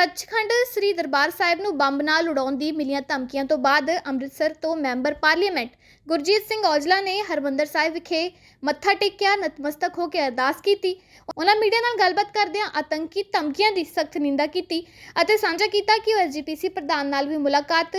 ਸੱਚਖੰਡ ਸ੍ਰੀ ਦਰਬਾਰ ਸਾਹਿਬ ਨੂੰ ਬੰਬ ਨਾਲ ਉਡਾਉਣ ਦੀ ਮਿਲੀਆਂ ਧਮਕੀਆਂ ਤੋਂ ਬਾਅਦ ਅੰਮ੍ਰਿਤਸਰ ਤੋਂ ਮੈਂਬਰ ਪਾਰਲੀਮੈਂਟ ਗੁਰਜੀਤ ਸਿੰਘ ਔਜਲਾ ਨੇ ਹਰਮੰਦਰ ਸਾਹਿਬ ਵਿਖੇ ਮੱਥਾ ਟੇਕਿਆ, ਨਤਮਸਤਕ ਹੋ ਕੇ ਅਰਦਾਸ ਕੀਤੀ। ਉਹਨਾਂ ਮੀਡੀਆ ਨਾਲ ਗੱਲਬਾਤ ਕਰਦਿਆਂ ਆਤੰਕੀ ਧਮਕੀਆਂ ਦੀ ਸਖਤ ਨਿੰਦਾ ਕੀਤੀ ਅਤੇ ਸਾਂਝਾ ਕੀਤਾ ਕਿ ਉਹ ਐਸਜੀਪੀਸੀ ਪ੍ਰਧਾਨ ਨਾਲ ਵੀ ਮੁਲਾਕਾਤ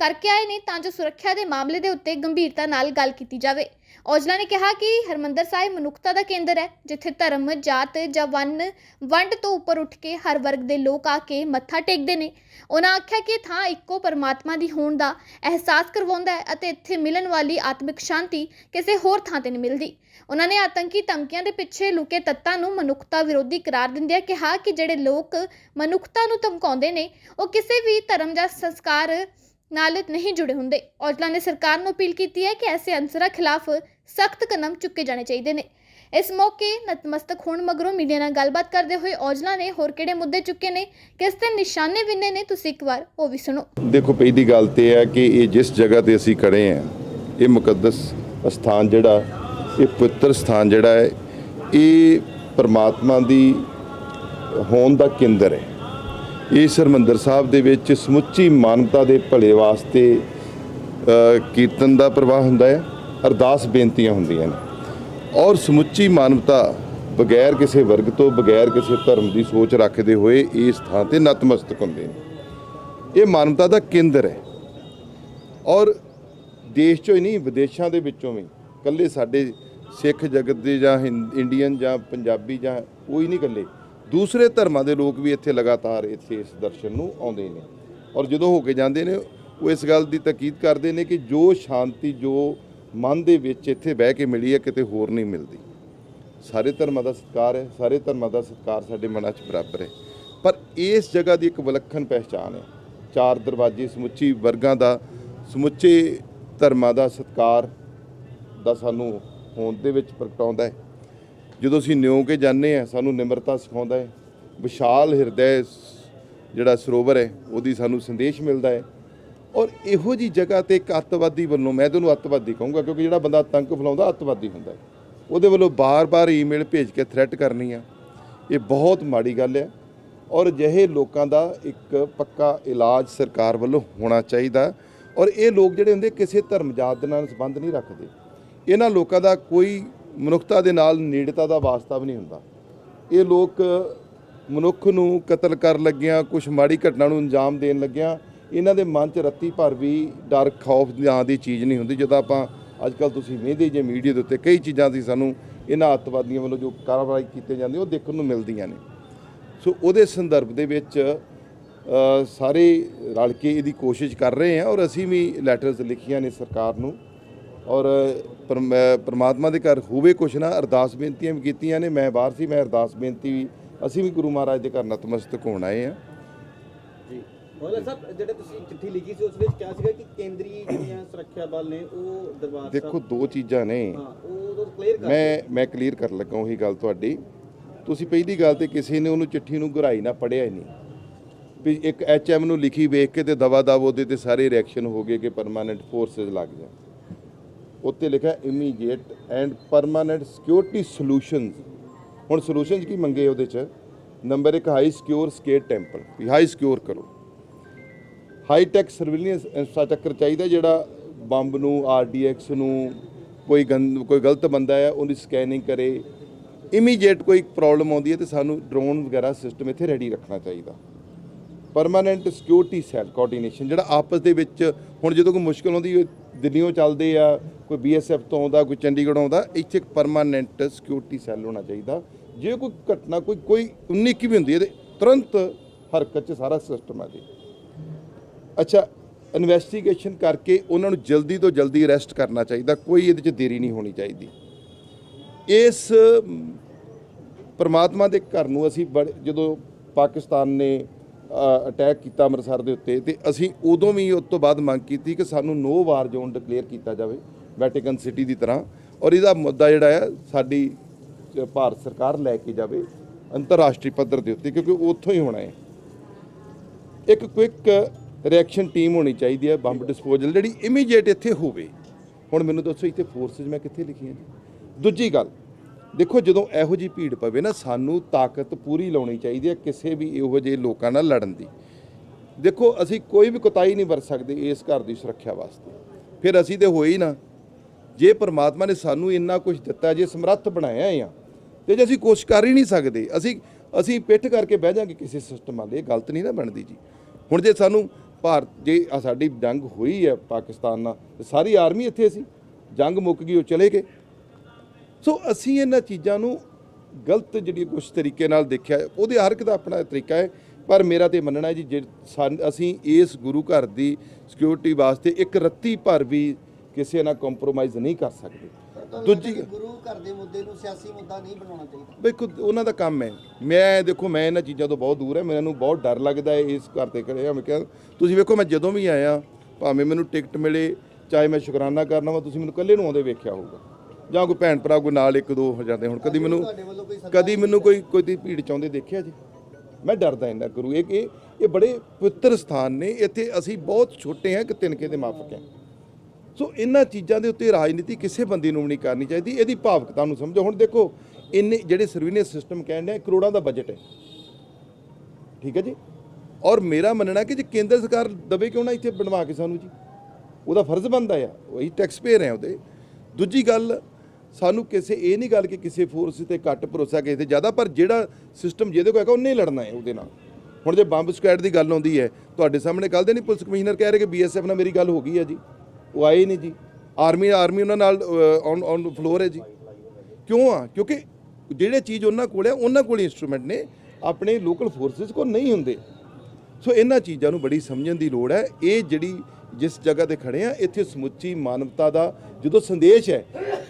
ਕਰਕੇ ਆਏ ਨੇ ਤਾਂ ਜੋ ਸੁਰੱਖਿਆ ਦੇ ਮਾਮਲੇ ਦੇ ਉੱਤੇ ਗੰਭੀਰਤਾ ਨਾਲ ਗੱਲ ਕੀਤੀ ਜਾਵੇ। ਔਜਲਾ ਨੇ ਕਿਹਾ ਕਿ ਹਰਮੰਦਰ ਸਾਹਿਬ ਮਨੁੱਖਤਾ ਦਾ ਕੇਂਦਰ ਹੈ, ਜਿੱਥੇ ਧਰਮ, ਜਾਤ ਜਾਂ ਵੰਨ, ਵੰਡ ਤੋਂ ਉੱਪਰ ਉੱਠ ਕੇ ਹਰ ਵਰਗ ਦੇ ਲੋਕ ਆ ਕੇ ਮੱਥਾ ਟੇਕਦੇ ਨੇ। ਉਹਨਾਂ ਆਖਿਆ ਕਿ ਇਹ ਥਾਂ ਇੱਕੋ ਪਰਮਾਤਮਾ ਦੀ ਹੋਣ ਦਾ ਅਹਿਸਾਸ ਕਰਵਾਉਂਦਾ ਹੈ ਅਤੇ ਇੱਥੇ ਮਿਲਣ ਵਾਲੀ ਆਤਮਿਕ ਸ਼ਾਂਤੀ ਕਿਸੇ ਹੋਰ ਥਾਂ ਤੇ ਨਹੀਂ ਮਿਲਦੀ। ਉਹਨਾਂ ਨੇ ਆਤੰਕੀ ਧਮਕੀਆਂ ਦੇ ਪਿੱਛੇ ਲੁਕੇ ਤੱਤਾਂ ਨੂੰ ਮਨੁੱਖਤਾ ਵਿਰੋਧੀ ਕਰਾਰ ਦਿੰਦਿਆਂ ਕਿਹਾ ਕਿ ਜਿਹੜੇ ਲੋਕ ਮਨੁੱਖਤਾ ਨੂੰ ਧਮਕਾਉਂਦੇ ਨੇ, ਉਹ ਕਿਸੇ ਵੀ ਧਰਮ ਜਾਂ ਸੰਸਕਾਰ ਨਾਲ ਨਹੀਂ ਜੁੜੇ ਹੁੰਦੇ। ਔਜਲਾ ਨੇ ਸਰਕਾਰ ਨੂੰ ਅਪੀਲ ਕੀਤੀ ਹੈ ਕਿ ਐਸੇ ਅਨਸਰਾਂ ਖਿਲਾਫ ਸਖਤ ਕਦਮ ਚੁੱਕੇ ਜਾਣੇ ਚਾਹੀਦੇ ਨੇ। ਇਸ ਮੌਕੇ ਨਤਮਸਤਕ ਹੋਣ ਮਗਰੋਂ ਮੀਡੀਆ ਨਾਲ ਗੱਲਬਾਤ ਕਰਦੇ ਹੋਏ ਔਜਲਾ ਨੇ ਹੋਰ ਕਿਹੜੇ ਮੁੱਦੇ ਚੁੱਕੇ ਨੇ, ਕਿਸ ਤੇ ਨਿਸ਼ਾਨੇ ਵਿੰਨੇ ਨੇ, ਤੁਸੀਂ ਇੱਕ ਵਾਰ ਉਹ ਵੀ ਸੁਣੋ। ਦੇਖੋ ਪਹਿਲੀ ਗੱਲ ਤੇ ਹੈ ਕਿ ਇਹ ਜਿਸ ਜਗ੍ਹਾ ਤੇ ਅਸੀਂ ਖੜੇ ਹਾਂ, ਇਹ ਮੁਕੱਦਸ ਸਥਾਨ ਜਿਹੜਾ, ਇਹ ਪਵਿੱਤਰ ਸਥਾਨ ਜਿਹੜਾ ਹੈ, ਇਹ ਪਰਮਾਤਮਾ ਦੀ ਹੋਣ ਦਾ ਕੇਂਦਰ ਹੈ। ਇਸ ਹਰਿਮੰਦਰ ਸਾਹਿਬ ਦੇ ਵਿੱਚ ਸਮੁੱਚੀ ਮਾਨਵਤਾ ਦੇ ਭਲੇ ਵਾਸਤੇ ਕੀਰਤਨ ਦਾ ਪ੍ਰਵਾਹ ਹੁੰਦਾ ਹੈ, ਅਰਦਾਸ ਬੇਨਤੀਆਂ ਹੁੰਦੀਆਂ ਨੇ। ਔਰ ਸਮੁੱਚੀ ਮਾਨਵਤਾ ਬਗੈਰ ਕਿਸੇ ਵਰਗ ਤੋਂ, ਬਗੈਰ ਕਿਸੇ ਧਰਮ ਦੀ ਸੋਚ ਰੱਖਦੇ ਹੋਏ ਇਸ ਥਾਂ ਤੇ ਨਤਮਸਤਕ ਹੁੰਦੇ ਨੇ। ਇਹ ਮਾਨਵਤਾ ਦਾ ਕੇਂਦਰ ਹੈ। ਔਰ ਦੇਸ਼ ਚੋਂ ਹੀ ਨਹੀਂ, ਵਿਦੇਸ਼ਾਂ ਦੇ ਵਿੱਚੋਂ ਵੀ। ਕੱਲੇ ਸਾਡੇ ਸਿੱਖ ਜਗਤ ਦੇ ਜਾਂ ਹਿੰਦ- ਇੰਡੀਅਨ ਜਾਂ ਪੰਜਾਬੀ ਜਾਂ ਕੋਈ ਨਹੀਂ ਕੱਲੇ ਦੂਸਰੇ ਧਰਮਾਂ ਦੇ ਲੋਕ ਵੀ ਇੱਥੇ ਲਗਾਤਾਰ ਇੱਥੇ ਇਸ ਦਰਸ਼ਨ ਨੂੰ ਆਉਂਦੇ ਨੇ। ਔਰ ਜਦੋਂ ਹੋ ਕੇ ਜਾਂਦੇ ਨੇ, ਉਹ ਇਸ ਗੱਲ ਦੀ ਤਾਕੀਦ ਕਰਦੇ ਨੇ ਕਿ ਜੋ ਸ਼ਾਂਤੀ, ਜੋ ਮਨ ਦੇ ਵਿੱਚ ਇੱਥੇ ਬਹਿ ਕੇ ਮਿਲੀ ਹੈ, ਕਿਤੇ ਹੋਰ ਨਹੀਂ ਮਿਲਦੀ। ਸਾਰੇ ਧਰਮਾਂ ਦਾ ਸਤਿਕਾਰ ਹੈ, ਸਾਰੇ ਧਰਮਾਂ ਦਾ ਸਤਿਕਾਰ ਸਾਡੇ ਮਨਾਂ 'ਚ ਬਰਾਬਰ ਹੈ। ਪਰ ਇਸ ਜਗ੍ਹਾ ਦੀ ਇੱਕ ਵਿਲੱਖਣ ਪਹਿਚਾਣ ਹੈ। ਚਾਰ ਦਰਵਾਜ਼ੇ, ਸਮੁੱਚੀ ਵਰਗਾਂ ਦਾ, ਸਮੁੱਚੇ ਧਰਮਾਂ ਦਾ ਸਤਿਕਾਰ ਦਾ ਸਾਨੂੰ ਹੋਂਦ ਦੇ ਵਿੱਚ ਪ੍ਰਗਟਾਉਂਦਾ ਹੈ। ਜਦੋਂ ਅਸੀਂ ਨਿਉ ਕੇ ਜਾਂਦੇ ਹਾਂ, ਸਾਨੂੰ ਨਿਮਰਤਾ ਸਿਖਾਉਂਦਾ ਹੈ, ਵਿਸ਼ਾਲ ਹਿਰਦੈ ਜਿਹੜਾ ਸਰੋਵਰ ਹੈ, ਉਹਦੀ ਸਾਨੂੰ ਸੰਦੇਸ਼ ਮਿਲਦਾ ਹੈ। ਔਰ ਇਹੋ ਜੀ ਜਗ੍ਹਾ ਤੇ ਇੱਕ ਅੱਤਵਾਦੀ ਵੱਲੋਂ, ਮੈਂ ਤੁਹਾਨੂੰ ਅੱਤਵਾਦੀ ਕਹੂੰਗਾ, ਕਿਉਂਕਿ ਜਿਹੜਾ ਬੰਦਾ ਆਤੰਕ ਫੈਲਾਉਂਦਾ, ਅੱਤਵਾਦੀ ਹੁੰਦਾ ਹੈ। ਉਹਦੇ ਵੱਲੋਂ ਬਾਰ-ਬਾਰ ਈਮੇਲ ਭੇਜ ਕੇ ਥ੍ਰੈਟ ਕਰਨੀ ਆ। ਇਹ ਬਹੁਤ ਮਾੜੀ ਗੱਲ ਹੈ। ਔਰ ਅਜਿਹੇ ਲੋਕਾਂ ਦਾ ਇੱਕ ਪੱਕਾ ਇਲਾਜ ਸਰਕਾਰ ਵੱਲੋਂ ਹੋਣਾ ਚਾਹੀਦਾ। ਔਰ ਇਹ ਲੋਕ ਜਿਹੜੇ ਹੁੰਦੇ, ਕਿਸੇ ਧਰਮ ਜਾਤ ਦੇ ਨਾਲ ਸੰਬੰਧ ਨਹੀਂ ਰੱਖਦੇ। ਇਹਨਾਂ ਲੋਕਾਂ ਦਾ ਕੋਈ ਮਨੁੱਖਤਾ ਦੇ ਨਾਲ ਨੇੜਤਾ ਦਾ ਵਾਸਤਾ ਵੀ ਨਹੀਂ ਹੁੰਦਾ। ਇਹ ਲੋਕ ਮਨੁੱਖ ਨੂੰ ਕਤਲ ਕਰਨ ਲੱਗਿਆਂ ਕੁਝ ਮਾੜੀ ਘਟਨਾ ਨੂੰ ਅੰਜਾਮ ਦੇਣ ਲੱਗਿਆਂ, ਇਹਨਾਂ ਦੇ ਮਨ 'ਚ ਰੱਤੀ ਭਰ ਵੀ ਡਰ, ਖੌਫ ਨਾਂ ਦੀ ਚੀਜ਼ ਨਹੀਂ ਹੁੰਦੀ। ਜਦੋਂ ਆਪਾਂ ਅੱਜ ਕੱਲ ਤੁਸੀਂ ਵੇਖਦੇ ਜੇ ਮੀਡੀਆ ਦੇ ਉੱਤੇ ਕਈ ਚੀਜ਼ਾਂ ਦੀ ਸਾਨੂੰ ਇਹਨਾਂ ਅੱਤਵਾਦੀਆਂ ਵੱਲੋਂ ਜੋ ਕਾਰਵਾਈ ਕੀਤੇ ਜਾਂਦੇ ਉਹ ਦੇਖਣ ਨੂੰ ਮਿਲਦੀਆਂ ਨੇ। ਸੋ ਉਹਦੇ ਸੰਦਰਭ ਦੇ ਵਿੱਚ ਸਾਰੇ ਰਲ ਕੇ ਇਹਦੀ ਕੋਸ਼ਿਸ਼ ਕਰ ਰਹੇ ਹਾਂ ਔਰ ਅਸੀਂ ਵੀ ਲੈਟਰਸ ਲਿਖੀਆਂ ਨੇ ਸਰਕਾਰ ਨੂੰ। ਔਰ ਪਰਮ- ਪ੍ਰਮਾਤਮਾ ਦੇ ਘਰ ਹੋਵੇ ਕੁਛ ਨਾ ਅਰਦਾਸ ਬੇਨਤੀਆਂ ਵੀ ਕੀਤੀਆਂ ਨੇ। ਮੈਂ ਬਾਹਰ ਸੀ ਮੈਂ ਅਰਦਾਸ ਬੇਨਤੀ ਵੀ ਅਸੀਂ ਵੀ ਗੁਰੂ ਮਹਾਰਾਜ ਦੇ ਘਰ ਨਤਮਸਤਕ ਹੋਣ ਆਏ ਹਾਂ। ਜੀ। ਮੌਲਾ ਸਾਹਿਬ ਜਿਹੜੇ ਤੁਸੀਂ ਚਿੱਠੀ ਲਿਖੀ ਸੀ ਉਸ ਵਿੱਚ ਕਿਹਾ ਸੀਗਾ ਕਿ ਕੇਂਦਰੀ ਜਿਹੜੀਆਂ ਸੁਰੱਖਿਆ ਬਲ ਨੇ ਉਹ ਦਰਬਾਰ ਦੇਖੋ ਦੋ ਚੀਜ਼ਾਂ ਨੇ। ਹਾਂ ਉਹ ਉਦੋਂ ਕਲੀਅਰ ਕਰ ਮੈਂ ਮੈਂ ਕਲੀਅਰ ਕਰਨ ਲੱਗਾ ਉਹੀ ਗੱਲ ਤੁਹਾਡੀ। ਤੁਸੀਂ ਪਹਿਲੀ ਗੱਲ ਤੇ ਕਿਸੇ ਨੇ ਉਹਨੂੰ ਚਿੱਠੀ ਨੂੰ ਗੁਰਾਈ ਨਾ ਪੜਿਆ ਹੀ ਨਹੀਂ। ਵੀ ਇੱਕ ਐਚਐਮ ਨੂੰ ਲਿਖੀ ਵੇਖ ਕੇ ਤੇ ਦਵਾ ਦਵ ਉਹਦੇ ਤੇ ਸਾਰੇ ਰਿਐਕਸ਼ਨ ਹੋ ਗਏ ਕਿ ਪਰਮਾਨੈਂਟ ਫੋਰਸਸ ਲੱਗ ਜਾ ਉੱਤੇ ਲਿਖਿਆ immediate and permanent security solutions ਹੁਣ ਸੋਲੂਸ਼ਨਸ ਕੀ ਮੰਗੇ ਉਹਦੇ ਚ? ਨੰਬਰ 1 ਹਾਈ ਸਿਕਿਉਰ ਸਕੇਟ ਟੈਂਪਲ ਵੀ ਹਾਈ ਸਿਕਿਉਰ ਕਰੋ। ਹਾਈ ਟੈਕ ਸਰਵੇਲੈਂਸ ਇੰਫਰਾਸਟ੍ਰਕਚਰ ਚਾਹੀਦਾ ਜਿਹੜਾ ਬੰਬ ਨੂੰ ਆਰਡੀਐਕਸ ਨੂੰ, ਕੋਈ ਗੰਦ, ਕੋਈ ਗਲਤ ਬੰਦਾ ਹੈ ਉਹਦੀ ਸਕੈਨਿੰਗ ਕਰੇ। ਇਮੀਡੀਏਟ ਕੋਈ ਪ੍ਰੋਬਲਮ ਆਉਂਦੀ ਹੈ ਤੇ ਸਾਨੂੰ ਡਰੋਨ ਵਗੈਰਾ ਸਿਸਟਮ ਇੱਥੇ ਰੈਡੀ ਰੱਖਣਾ ਚਾਹੀਦਾ। ਪਰਮਾਨੈਂਟ ਸਿਕਿਉਰਿਟੀ ਸੈੱਲ ਕੋਆਰਡੀਨੇਸ਼ਨ ਜਿਹੜਾ ਆਪਸ ਦੇ ਵਿੱਚ ਹੁਣ ਜਦੋਂ ਕੋਈ ਮੁਸ਼ਕਲ ਆਉਂਦੀ ਦਿੱਲੀੋਂ ਚੱਲਦੇ ਆ, ਕੋਈ ਬੀਐਸਐਫ ਤੋਂ ਆਉਂਦਾ, ਕੋਈ ਚੰਡੀਗੜ੍ਹ ਆਉਂਦਾ, ਇੱਥੇ ਇੱਕ ਪਰਮਾਨੈਂਟ ਸਿਕਿਉਰਿਟੀ ਸੈੱਲ ਹੋਣਾ ਚਾਹੀਦਾ। ਜੇ ਕੋਈ ਘਟਨਾ, ਕੋਈ ਕੋਈ 19 ਕੀ ਵੀ ਹੁੰਦੀ ਹੈ, ਤੇ ਤੁਰੰਤ ਹਰਕਤ 'ਚ ਸਾਰਾ ਸਿਸਟਮ ਆ ਜੀ। ਅੱਛਾ ਇਨਵੈਸਟੀਗੇਸ਼ਨ ਕਰਕੇ ਉਹਨਾਂ ਨੂੰ ਜਲਦੀ ਤੋਂ ਜਲਦੀ ਅਰੈਸਟ ਕਰਨਾ ਚਾਹੀਦਾ, ਕੋਈ ਇਹਦੇ 'ਚ ਦੇਰੀ ਨਹੀਂ ਹੋਣੀ ਚਾਹੀਦੀ। ਇਸ ਪਰਮਾਤਮਾ ਦੇ ਘਰ ਨੂੰ ਅਸੀਂ ਬੜੇ, ਜਦੋਂ ਪਾਕਿਸਤਾਨ ਨੇ ਅਟੈਕ ਕੀਤਾ ਅੰਮ੍ਰਿਤਸਰ ਦੇ ਉੱਤੇ ਤੇ ਅਸੀਂ ਉਦੋਂ ਵੀ ਉਸ ਤੋਂ ਬਾਅਦ ਮੰਗ ਕੀਤੀ ਕਿ ਸਾਨੂੰ ਨੋ ਵਾਰ ਜ਼ੋਨ ਡਿਕਲੇਅਰ ਕੀਤਾ ਜਾਵੇ ਵੈਟੀਕਨ ਸਿਟੀ ਦੀ ਤਰ੍ਹਾਂ ਔਰ ਇਹਦਾ ਮੁੱਦਾ ਜਿਹੜਾ ਹੈ ਸਾਡੀ ਭਾਰਤ ਸਰਕਾਰ ਲੈ ਕੇ ਜਾਵੇ ਅੰਤਰਰਾਸ਼ਟਰੀ ਪੱਧਰ ਦੇ ਉੱਤੇ ਕਿਉਂਕਿ ਉੱਥੋਂ ਹੀ ਹੋਣਾ ਹੈ। ਇੱਕ ਕੁਇਕ ਰਿਐਕਸ਼ਨ ਟੀਮ ਹੋਣੀ ਚਾਹੀਦੀ ਹੈ ਬੰਬ ਡਿਸਪੋਜ਼ਲ ਜਿਹੜੀ ਇਮੀਡੀਏਟ ਇੱਥੇ ਹੋਵੇ। ਹੁਣ ਮੈਨੂੰ ਦੱਸੋ ਇੱਥੇ ਫੋਰਸਸ ਮੈਂ ਕਿੱਥੇ ਲਿਖੀਆਂ ਜੀ? ਦੂਜੀ ਗੱਲ ਦੇਖੋ, ਜਦੋਂ ਇਹੋ ਜੀ ਭੀੜ ਪਵੇ ਨਾ, ਸਾਨੂੰ ਤਾਕਤ ਪੂਰੀ ਲਾਉਣੀ ਚਾਹੀਦੀ ਹੈ ਕਿਸੇ ਵੀ ਇਹੋ ਜਿਹੇ ਲੋਕਾਂ ਨਾਲ ਲੜਨ ਦੀ। ਦੇਖੋ, ਅਸੀਂ ਕੋਈ ਵੀ ਕੁਤਾਈ ਨਹੀਂ ਵਰਤ ਸਕਦੇ ਇਸ ਘਰ ਦੀ ਸੁਰੱਖਿਆ ਵਾਸਤੇ। ਫਿਰ ਅਸੀਂ ਤੇ ਹੋਏ ਹੀ ਨਾ। ਜੇ ਪਰਮਾਤਮਾ ਨੇ ਸਾਨੂੰ ਇੰਨਾ ਕੁਝ ਦਿੱਤਾ, ਜੇ ਸਮਰੱਥ ਬਣਾਇਆ ਆ ਤੇ ਜੇ ਅਸੀਂ ਕੋਸ਼ਿਸ਼ ਕਰ ਹੀ ਨਹੀਂ ਸਕਦੇ, ਅਸੀਂ ਅਸੀਂ ਪਿੱਠ ਕਰਕੇ ਬਹਿ ਜਾਾਂਗੇ ਕਿਸੇ ਸਿਸਟਮ ਵਾਲੇ। ਇਹ ਗਲਤ ਨਹੀਂ ਨਾ ਬਣਦੀ ਜੀ। ਹੁਣ ਜੇ ਸਾਨੂੰ ਭਾਰਤ, ਜੇ ਸਾਡੀ ਜੰਗ ਹੋਈ ਹੈ ਪਾਕਿਸਤਾਨ ਨਾਲ, ਤੇ ਸਾਰੀ ਆਰਮੀ ਇੱਥੇ ਸੀ। ਜੰਗ ਮੁੱਕ ਗਈ, ਉਹ ਚਲੇ ਗਏ। ਸੋ ਅਸੀਂ ਇਹਨਾਂ ਚੀਜ਼ਾਂ ਨੂੰ ਗਲਤ ਜਿਹੜੀ ਕੁਝ ਤਰੀਕੇ ਨਾਲ ਦੇਖਿਆ ਉਹਦੇ ਹਰ ਇੱਕ ਦਾ ਆਪਣਾ ਤਰੀਕਾ ਹੈ ਪਰ ਮੇਰਾ ਤੇ ਮੰਨਣਾ ਹੈ ਜੀ ਜੇ ਅਸੀਂ ਇਸ ਗੁਰੂ ਘਰ ਦੀ ਸਿਕਿਉਰਿਟੀ ਵਾਸਤੇ ਇੱਕ ਰੱਤੀ ਭਰ ਵੀ ਕਿਸੇ ਨਾਲ ਕੰਪਰੋਮਾਈਜ਼ ਨਹੀਂ ਕਰ ਸਕਦੇ। ਦੂਜੀ ਗੁਰੂ ਘਰ ਦੇ ਮੁੱਦੇ ਨੂੰ ਸਿਆਸੀ ਮੁੱਦਾ ਨਹੀਂ ਬਣਾਉਣਾ ਚਾਹੀਦਾ? ਦੇਖੋ ਉਹਨਾਂ ਦਾ ਕੰਮ ਹੈ। ਮੈਂ ਦੇਖੋ ਮੈਂ ਇਹਨਾਂ ਚੀਜ਼ਾਂ ਤੋਂ ਬਹੁਤ ਦੂਰ ਹੈ ਮੈਨੂੰ ਬਹੁਤ ਡਰ ਲੱਗਦਾ ਹੈ ਇਸ ਘਰ ਤੇ ਖੜੇ ਆ ਮੈਂ ਕਿਹਾ ਤੁਸੀਂ ਵੇਖੋ ਮੈਂ ਜਦੋਂ ਵੀ ਆਇਆ ਭਾਵੇਂ ਮੈਨੂੰ ਟਿਕਟ ਮਿਲੇ ਚਾਹੇ ਮੈਂ ਸ਼ੁਕਰਾਨਾ ਕਰਨਾ ਵਾ ਤੁਸੀਂ ਮੈਨੂੰ ਇਕੱਲੇ ਨੂੰ ਆਉਂਦੇ ਵੇਖਿਆ ਹੋਊਗਾ। ਜਾਂ ਕੋਈ ਭੈਣ ਭਰਾ ਕੋਈ ਨਾਲ ਇੱਕ ਦੋ ਹੋ ਜਾਂਦੇ ਹੁਣ। ਕਦੀ ਮੈਨੂੰ ਕਦੀ ਮੈਨੂੰ ਕੋਈ ਕੋਈ ਦੀ ਭੀੜ ਚਾਹੁੰਦੇ ਦੇਖਿਆ ਜੀ? ਮੈਂ ਡਰਦਾ ਇੰਨਾ ਗੁਰੂ ਇਹ ਇਹ ਇਹ ਬੜੇ ਪਵਿੱਤਰ ਸਥਾਨ ਨੇ। ਇੱਥੇ ਅਸੀਂ ਬਹੁਤ ਛੋਟੇ ਹਾਂ ਕਿ ਤਿਨਕੇ ਦੇ ਮਾਫਕ ਹਾਂ। ਸੋ ਇਹਨਾਂ ਚੀਜ਼ਾਂ ਦੇ ਉੱਤੇ ਰਾਜਨੀਤੀ ਕਿਸੇ ਬੰਦੇ ਨੂੰ ਨਹੀਂ ਕਰਨੀ ਚਾਹੀਦੀ। ਇਹਦੀ ਭਾਵਕਤਾ ਨੂੰ ਸਮਝੋ। ਹੁਣ ਦੇਖੋ ਇੰਨੇ ਜਿਹੜੇ ਸਰਵੀਨੈਂਸ ਸਿਸਟਮ ਕਹਿੰਦੇ ਆ ਕਰੋੜਾਂ ਦਾ ਬਜਟ ਹੈ। ਠੀਕ ਹੈ ਜੀ? ਔਰ ਮੇਰਾ ਮੰਨਣਾ ਕਿ ਜੇ ਕੇਂਦਰ ਸਰਕਾਰ ਦਵੇ ਕਿਉਂ ਨਾ ਇੱਥੇ ਬਣਵਾ ਕੇ ਸਾਨੂੰ ਜੀ? ਉਹਦਾ ਫਰਜ਼ ਬਣਦਾ ਆ। ਉਹੀ ਟੈਕਸ ਪੇਅਰ ਹੈ ਉਹਦੇ। ਦੂਜੀ ਗੱਲ ਸਾਨੂੰ ਕਿਸੇ, ਇਹ ਨਹੀਂ ਗੱਲ ਕਿ ਕਿਸੇ ਫੋਰਸ ਤੇ ਘੱਟ ਭਰੋਸਾ ਕਿਸੇ ਤੇ ਜ਼ਿਆਦਾ, ਪਰ ਜਿਹੜਾ ਸਿਸਟਮ ਜਿਹਦੇ ਕੋਲ ਹੈਗਾ, ਉਹਨੇ ਹੀ ਲੜਨਾ ਹੈ ਉਹਦੇ ਨਾਲ। ਹੁਣ ਜੇ ਬੰਬ ਸਕੁਐਡ ਦੀ ਗੱਲ ਆਉਂਦੀ ਹੈ, ਤੁਹਾਡੇ ਸਾਹਮਣੇ ਕੱਲ੍ਹ ਦੇ ਨਹੀਂ ਪੁਲਿਸ ਕਮਿਸ਼ਨਰ ਕਹਿ ਰਹੇ ਕਿ ਬੀਐਸਐਫ ਨਾਲ ਮੇਰੀ ਗੱਲ ਹੋ ਗਈ ਹੈ ਜੀ। ਉਹ ਆਏ ਨਹੀਂ ਜੀ। ਆਰਮੀ ਆਰਮੀ ਉਹਨਾਂ ਨਾਲ ਔਨ ਔਨ ਫਲੋਰ ਹੈ ਜੀ। ਕਿਉਂ ਆ? ਕਿਉਂਕਿ ਜਿਹੜੇ ਚੀਜ਼ ਉਹਨਾਂ ਕੋਲ ਹੈ, ਉਹਨਾਂ ਕੋਲ ਇਨਸਟਰੂਮੈਂਟ ਨੇ। ਆਪਣੇ ਲੋਕਲ ਫੋਰਸਸ ਕੋਲ ਨਹੀਂ ਹੁੰਦੇ। ਸੋ ਇਹਨਾਂ ਚੀਜ਼ਾਂ ਨੂੰ ਬੜੀ ਸਮਝਣ ਦੀ ਲੋੜ ਹੈ। ਇਹ ਜਿਹੜੀ ਜਿਸ ਜਗ੍ਹਾ ਤੇ ਖੜੇ ਆ, ਇੱਥੇ ਸਮੁੱਚੀ ਮਾਨਵਤਾ ਦਾ ਜਦੋਂ ਸੰਦੇਸ਼ ਹੈ,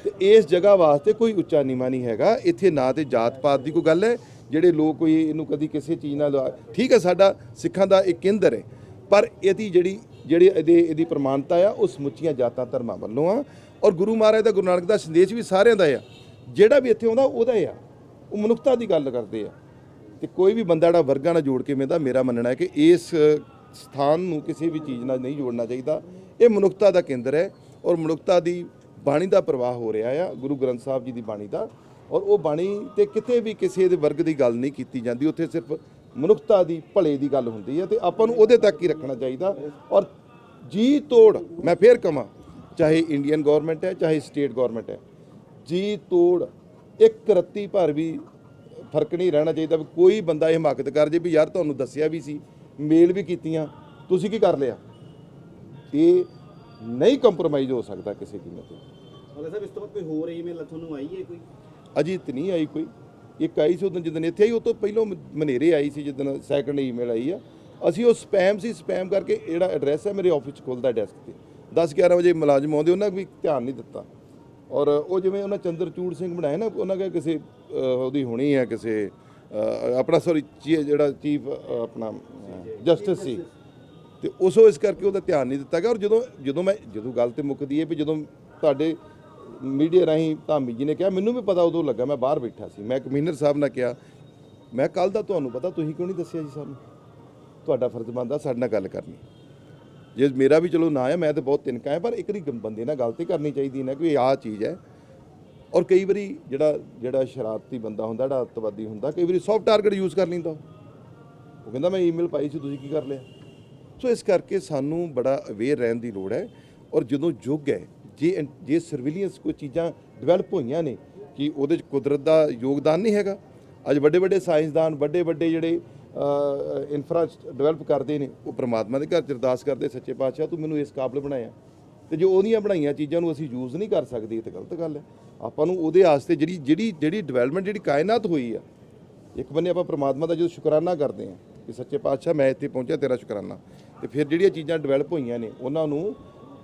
ਤੇ ਇਸ ਜਗ੍ਹਾ ਵਾਸਤੇ ਕੋਈ ਉੱਚਾ ਨੀਵਾਂ ਨਹੀਂ ਹੈਗਾ। ਇੱਥੇ ਨਾ ਤੇ ਜਾਤ ਪਾਤ ਦੀ ਕੋਈ ਗੱਲ ਹੈ, ਜਿਹੜੇ ਲੋਕ ਕੋਈ ਇਹਨੂੰ ਕਦੀ ਕਿਸੇ ਚੀਜ਼ ਨਾਲ ਲਵਾ- ਠੀਕ ਹੈ, ਸਾਡਾ ਸਿੱਖਾਂ ਦਾ ਇੱਕ ਕੇਂਦਰ ਹੈ, ਪਰ ਇਹਦੀ ਜਿਹੜੀ ਜਿਹੜੀ ਇਹਦੇ, ਇਹਦੀ ਪ੍ਰਮਾਣਤਾ ਆ, ਉਹ ਸਮੁੱਚੀਆਂ ਜਾਤਾਂ ਧਰਮਾਂ ਵੱਲੋਂ ਆ। ਔਰ ਗੁਰੂ ਮਹਾਰਾਜ ਦਾ, ਗੁਰੂ ਨਾਨਕ ਦਾ ਸੰਦੇਸ਼ ਵੀ ਸਾਰਿਆਂ ਦਾ ਆ। ਜਿਹੜਾ ਵੀ ਇੱਥੇ ਆਉਂਦਾ, ਉਹਦਾ ਆ। ਉਹ ਮਨੁੱਖਤਾ ਦੀ ਗੱਲ ਕਰਦੇ ਆ। ਤੇ ਕੋਈ ਵੀ ਬੰਦਾ ਜਿਹੜਾ ਵਰਗਾਂ ਨਾਲ ਜੋੜ ਕੇ ਮੈਂਦਾ ਮੇਰਾ ਮੰਨਣਾ ਹੈ ਕਿ ਇਸ ਸਥਾਨ ਨੂੰ ਕਿਸੇ ਵੀ ਚੀਜ਼ ਨਾਲ ਨਹੀਂ ਜੋੜਨਾ ਚਾਹੀਦਾ। ਇਹ ਮਨੁੱਖਤਾ ਦਾ ਕੇਂਦਰ ਹੈ ਔਰ ਮਨੁੱਖਤਾ ਦੀ ਬਾਣੀ ਦਾ ਪ੍ਰਵਾਹ ਹੋ ਰਿਹਾ ਆ, ਗੁਰੂ ਗ੍ਰੰਥ ਸਾਹਿਬ ਜੀ ਦੀ ਬਾਣੀ ਦਾ। ਔਰ ਉਹ ਬਾਣੀ ਤੇ ਕਿਤੇ ਵੀ ਕਿਸੇ ਦੇ ਵਰਗ ਦੀ ਗੱਲ ਨਹੀਂ ਕੀਤੀ ਜਾਂਦੀ, ਉੱਥੇ ਸਿਰਫ ਮਨੁੱਖਤਾ ਦੀ ਭਲੇ ਦੀ ਗੱਲ ਹੁੰਦੀ ਹੈ ਤੇ ਆਪਾਂ ਨੂੰ ਉਹਦੇ ਤੱਕ ਹੀ ਰੱਖਣਾ ਚਾਹੀਦਾ। ਔਰ ਜੀ ਤੋੜ, ਮੈਂ ਫੇਰ ਕਹਾਂ ਚਾਹੇ ਇੰਡੀਅਨ ਗਵਰਨਮੈਂਟ ਹੈ, ਚਾਹੇ ਸਟੇਟ ਗਵਰਨਮੈਂਟ ਹੈ, ਜੀ ਤੋੜ, ਇੱਕ ਰੱਤੀ ਭਰ ਵੀ ਫ਼ਰਕ ਨਹੀਂ ਰਹਿਣਾ ਚਾਹੀਦਾ ਵੀ ਕੋਈ ਬੰਦਾ ਇਹ ਹਮਾਕਤ ਕਰ ਜੇ ਵੀ ਯਾਰ ਤੁਹਾਨੂੰ ਦੱਸਿਆ ਵੀ ਸੀ ਮੇਲ ਵੀ ਕੀਤੀਆਂ ਤੁਸੀਂ ਕੀ ਕਰ ਲਿਆ? ਇਹ ਨਹੀਂ ਕੰਪਰੋਮਾਈਜ਼ ਹੋ ਸਕਦਾ ਕਿਸੇ ਕੀਮਤ ਤੇ। ਮਤਲਬ ਸਾਹਿਬ ਇਸ ਤੋਂ ਬਾਅਦ ਕੋਈ ਹੋਰ ਈਮੇਲ ਤੁਹਾਨੂੰ ਆਈ ਹੈ ਕੋਈ? ਅਜੇ ਤੇ ਨਹੀਂ ਆਈ ਕੋਈ। ਇੱਕ ਆਈ ਸੀ ਉਦੋਂ ਜਦੋਂ ਇੱਥੇ ਆਈ ਉਹ ਤੋਂ ਪਹਿਲਾਂ ਮਨੇਰੇ ਆਈ ਸੀ ਜਦੋਂ ਸੈਕੰਡ ਈਮੇਲ ਆਈ ਆ। ਅਸੀਂ ਉਹ ਸਪੈਮ ਸੀ ਸਪੈਮ ਕਰਕੇ ਜਿਹੜਾ ਐਡਰੈਸ ਹੈ ਮੇਰੇ ਆਫਿਸ ਖੁੱਲਦਾ ਡੈਸਕ ਤੇ। 10 11 ਵਜੇ ਮੁਲਾਜ਼ਮ ਆਉਂਦੇ ਉਹਨਾਂ ਵੀ ਧਿਆਨ ਨਹੀਂ ਦਿੱਤਾ। ਔਰ ਉਹ ਜਿਵੇਂ ਉਹਨਾਂ ਚੰਦਰਚੂੜ ਸਿੰਘ ਬਣਾਏ ਨਾ ਉਹਨਾਂ ਦਾ ਕਿਸੇ ਉਹਦੀ ਹੋਣੀ ਹੈ ਕਿਸੇ ਆਪਣਾ ਸੌਰੀ ਜਿਹੜਾ ਚੀਫ ਆਪਣਾ ਜਸਟਿਸ ਸੀ। ਤੇ ਉਸੋ ਇਸ ਕਰਕੇ ਉਹਦਾ ਧਿਆਨ ਨਹੀਂ ਦਿੱਤਾ ਗਿਆ। ਔਰ ਜਦੋਂ ਜਦੋਂ ਮੈਂ, ਜਦੋਂ ਗੱਲ ਤੇ ਮੁੱਕਦੀ ਹੈ ਵੀ ਜਦੋਂ ਤੁਹਾਡੇ ਮੀਡੀਆ ਰਾਹੀਂ ਧਾਮੀ ਜੀ ਨੇ ਕਿਹਾ, ਮੈਨੂੰ ਵੀ ਪਤਾ ਉਦੋਂ ਲੱਗਾ, ਮੈਂ ਬਾਹਰ ਬੈਠਾ ਸੀ। ਮੈਂ ਕਮਿਸ਼ਨਰ ਸਾਹਿਬ ਨਾਲ ਕਿਹਾ, ਮੈਂ ਕੱਲ ਦਾ ਤੁਹਾਨੂੰ ਪਤਾ, ਤੁਸੀਂ ਕਿਉਂ ਨਹੀਂ ਦੱਸਿਆ ਜੀ ਸਾਨੂੰ? ਤੁਹਾਡਾ ਫਰਜ਼ ਬਣਦਾ ਸਾਡੇ ਨਾਲ ਗੱਲ ਕਰਨੀ। ਜੇ ਮੇਰਾ ਵੀ ਚਲੋ ਨਾ ਹੈ ਮੈਂ ਤਾਂ ਬਹੁਤ ਤਿਨਕਾ ਹੈ, ਪਰ ਇੱਕ ਦੀ ਬੰਦੇ ਨਾਲ ਗੱਲ ਤੇ ਕਰਨੀ ਚਾਹੀਦੀ ਨਾ ਕਿ ਆਹ ਚੀਜ਼ ਹੈ। ਔਰ ਕਈ ਵਾਰੀ ਜਿਹੜਾ ਜਿਹੜਾ ਸ਼ਰਾਰਤੀ ਬੰਦਾ ਹੁੰਦਾ, ਜਿਹੜਾ ਅੱਤਵਾਦੀ ਹੁੰਦਾ, ਕਈ ਵਾਰੀ ਸੌਫਟ ਟਾਰਗੇਟ ਯੂਜ਼ ਕਰ ਲੈਂਦਾ। ਉਹ ਕਹਿੰਦਾ, ਮੈਂ ਈਮੇਲ ਪਾਈ ਸੀ, ਤੁਸੀਂ ਕੀ ਕਰ ਲਿਆ? ਸੋ ਇਸ ਕਰਕੇ ਸਾਨੂੰ ਬੜਾ ਅਵੇਅਰ ਰਹਿਣ ਦੀ ਲੋੜ ਹੈ ਔਰ ਜਦੋਂ ਯੁੱਗ ਹੈ, ਜੇ ਜੇ ਸਰਵੀਲੀਅੰਸ ਕੋਈ ਚੀਜ਼ਾਂ ਡਿਵੈਲਪ ਹੋਈਆਂ ਨੇ ਕਿ ਉਹਦੇ ਚ ਕੁਦਰਤ ਦਾ ਯੋਗਦਾਨ ਨਹੀਂ ਹੈਗਾ, ਅੱਜ ਵੱਡੇ ਵੱਡੇ ਸਾਇੰਸਦਾਨ, ਵੱਡੇ ਵੱਡੇ ਜਿਹੜੇ ਇਨਫਰਾ ਡਿਵੈਲਪ ਕਰਦੇ ਨੇ, ਉਹ ਪ੍ਰਮਾਤਮਾ ਦੇ ਘਰ ਚ ਅਰਦਾਸ ਕਰਦੇ, ਸੱਚੇ ਪਾਤਸ਼ਾਹ, ਤੂੰ ਮੈਨੂੰ ਇਸ ਕਾਬਲ ਬਣਾਇਆ। ਤੇ ਜੋ ਉਹਦੀਆਂ ਬਣਾਈਆਂ ਚੀਜ਼ਾਂ ਨੂੰ ਅਸੀਂ ਯੂਜ਼ ਨਹੀਂ ਕਰ ਸਕਦੇ, ਇਹ ਤਾਂ ਗਲਤ ਗੱਲ ਹੈ। ਆਪਾਂ ਨੂੰ ਉਹਦੇ ਵਾਸਤੇ ਜਿਹੜੀ ਜਿਹੜੀ ਜਿਹੜੀ ਡਿਵੈਲਪਮੈਂਟ ਜਿਹੜੀ ਕਾਇਨਾਤ ਹੋਈ ਆ, ਇੱਕ ਬੰਨੇ ਆਪਾਂ ਪ੍ਰਮਾਤਮਾ ਦਾ ਜਦੋਂ ਸ਼ੁਕਰਾਨਾ ਕਰਦੇ ਹਾਂ ਕਿ ਸੱਚੇ ਪਾਤਸ਼ਾਹ, ਮੈਂ ਇੱਥੇ ਪਹੁੰਚਿਆ ਤੇਰਾ ਸ਼ੁਕਰਾਨਾ। ਤੇ ਫਿਰ ਜਿਹੜੀਆਂ ਚੀਜ਼ਾਂ ਡਿਵੈਲਪ ਹੋਈਆਂ ਨੇ, ਉਹਨਾਂ ਨੂੰ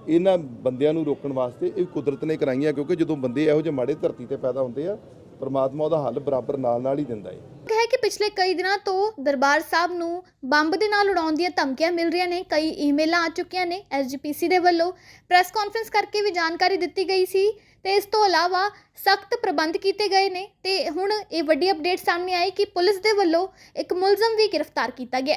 ਇਹਨਾਂ ਬੰਦਿਆਂ ਨੂੰ ਰੋਕਣ ਵਾਸਤੇ ਇਹ ਕੁਦਰਤ ਨੇ ਕਰਾਈਆਂ, ਕਿਉਂਕਿ ਜਦੋਂ ਬੰਦੇ ਇਹੋ ਜਿਹੇ ਮਾੜੇ ਧਰਤੀ ਤੇ ਪੈਦਾ ਹੁੰਦੇ ਆ, ਪ੍ਰਮਾਤਮਾ ਉਹਦਾ ਹੱਲ ਬਰਾਬਰ ਨਾਲ ਨਾਲ ਹੀ ਦਿੰਦਾ ਹੈ ਹੈ ਕਿ ਪਿਛਲੇ ਕਈ ਦਿਨਾਂ ਤੋਂ ਦਰਬਾਰ ਸਾਹਿਬ ਨੂੰ ਬੰਬ ਦੇ ਨਾਲ ਉਡਾਉਣ ਦੀਆਂ ਧਮਕੀਆਂ ਮਿਲ ਰਹੀਆਂ ਨੇ, ਕਈ ਈਮੇਲਾਂ ਆ ਚੁੱਕੀਆਂ ਨੇ ਐਸਜੀਪੀਸੀ ਦੇ ਵੱਲੋਂ। ਪ੍ਰੈਸ ਕਾਨਫਰੰਸ ਕਰਕੇ ਵੀ ਜਾਣਕਾਰੀ ਦਿੱਤੀ ਗਈ ਸੀ। ਤੇ ਇਸ ਤੋਂ ਇਲਾਵਾ ਸਖਤ ਪ੍ਰਬੰਧ ਕੀਤੇ ਗਏ ਨੇ ਤੇ ਹੁਣ ਇਹ ਵੱਡੀ ਅਪਡੇਟ ਸਾਹਮਣੇ ਆਈ ਕਿ ਪੁਲਿਸ ਦੇ ਵੱਲੋਂ ਇੱਕ ਮੁਲਜ਼ਮ ਵੀ ਗ੍ਰਿਫਤਾਰ ਕੀਤਾ ਗਿਆ।